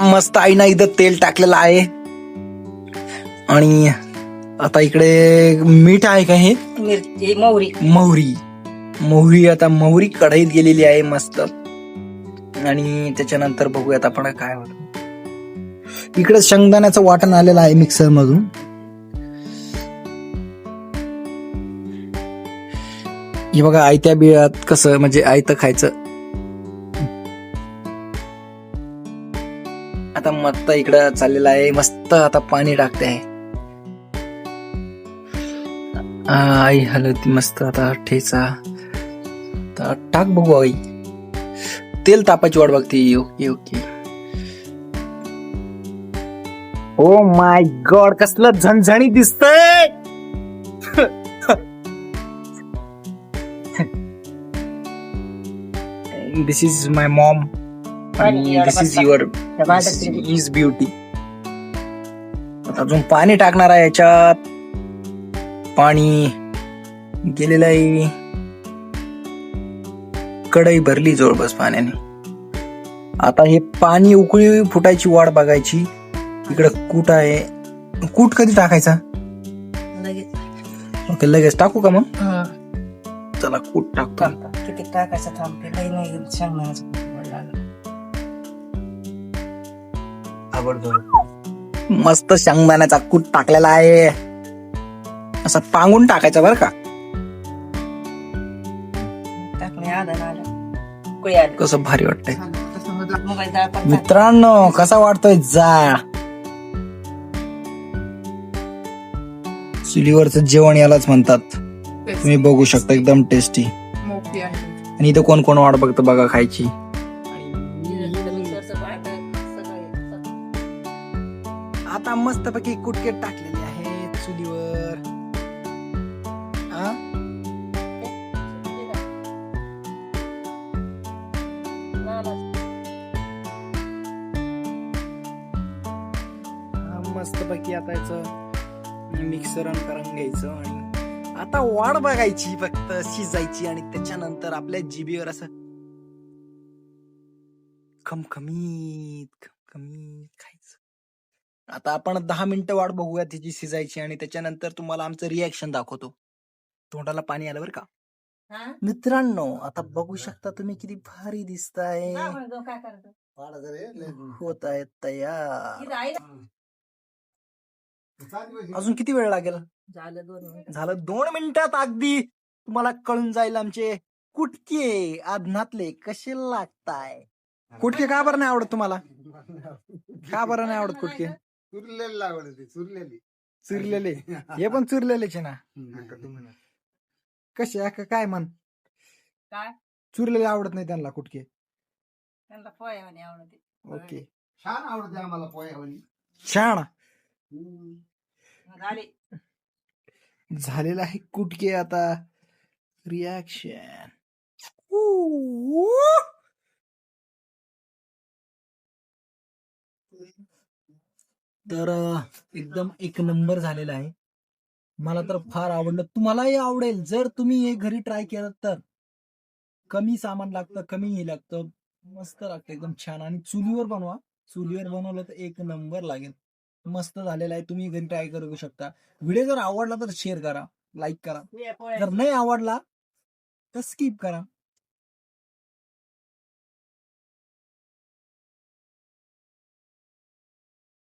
मस्त आईना इथं तेल टाकलेलं आहे. आणि आता इकडे मीठ आहे का हे? मिरची मोहरी मोहरी मोहरी आता मोहरी कढईत गेलेली आहे मस्त. आणि त्याच्यानंतर बघूयात आपण काय होत. इकडे शेंगदाण्याचं वाटण आलेलं आहे मिक्सर मधून हे बघा आयत्या बिळात कसं म्हणजे आयतं खायचं. आता मस्त इकडं चाललेला आहे. मस्त आता पाणी टाकते. आहे आ, आई हलत मस्त आता ठेचा. टाक बघू आई. तेल तापायची वाट बघते. Okay okay oh my God कसलं झणझणी दिसतंय. This is my mom this is your is beauty अजून पाणी टाकणार आहे याच्यात. पाणी गेलेलं आहे. कढई भरली जवळपास पाण्याने. आता हे पाणी उकळी फुटायची वाट बघायची. इकडं कूट आहे. कूट कधी टाकायचा? लगेच. ओके लगेच टाकू का मग? हं. चला कूट टाकतो. किती टाकायचं थांबते लई नाही शेंगदाण्याचं लागलं. मस्त शेंगदाण्याचा कूट टाकलेला आहे. असं पांगून टाकायचा बरं का. कसं भारी वाटतंय. मित्रांनो कसा वाटतोय? जाळ चुलीवरचं जेवण यालाच म्हणतात. तुम्ही बघू शकता एकदम टेस्टी आणि इथं कोण कोण वाट बघतं बघा खायची. आता मस्तपैकी कुटके टाकलेले आहेत चुलीवर हा? मस्तपैकी आता याचं मिक्सर ऑन करून घ्यायचं आणि आता वाढ बघायची फक्त शिजायची आणि त्याच्यानंतर आपल्या जिबीवर असं खमखमीत खमखमीत खायचं आता आपण दहा मिनिटं वाट बघूया तिची शिजायची आणि त्याच्यानंतर तुम्हाला आमचं रिॲक्शन दाखवतो. तोंडाला पाणी आलं बरं का? हा? मित्रांनो आता बघू शकता तुम्ही किती भारी दिसताय? होत आहेत तयार? अजून किती वेळ लागेल? झालं दोन मिनिटं. झालं दोन मिनिटात अगदी तुम्हाला कळून जाईल आमचे कुटके आधनातले कसे लागताय. कुटके का बरं नाही आवडत तुम्हाला? का बरं नाही आवडत कुटके? चुरलेली लागवड ती चुरलेली. चुरलेले? हे पण चुरलेलेच आहे ना? कसे का- काय म्हण? काय? चुरलेले आवडत नाही त्यांना कुटके त्यांना पोहे म्हणे आवडते. ओके. छान आवडते आम्हाला पोह्यावानी छान. झाली. झालेला आहे कुटके आता? रिॲक्शन तर एकदम एक नंबर झालेला आहे. मला तर फार आवडलं. तुम्हालाही आवडेल. जर तुम्ही हे घरी ट्राय केलं तर. कमी सामान लागतं कमी हे लागतं. मस्त लागतं एकदम छान. आणि चुलीवर बनवा. चुलीवर बनवलं तर एक नंबर लागेल. मस्त झालेला आहे. तुम्ही घरी ट्राय करू शकता. व्हिडिओ जर आवडला तर शेअर करा लाईक करा. जर नाही आवडला तर स्किप करा.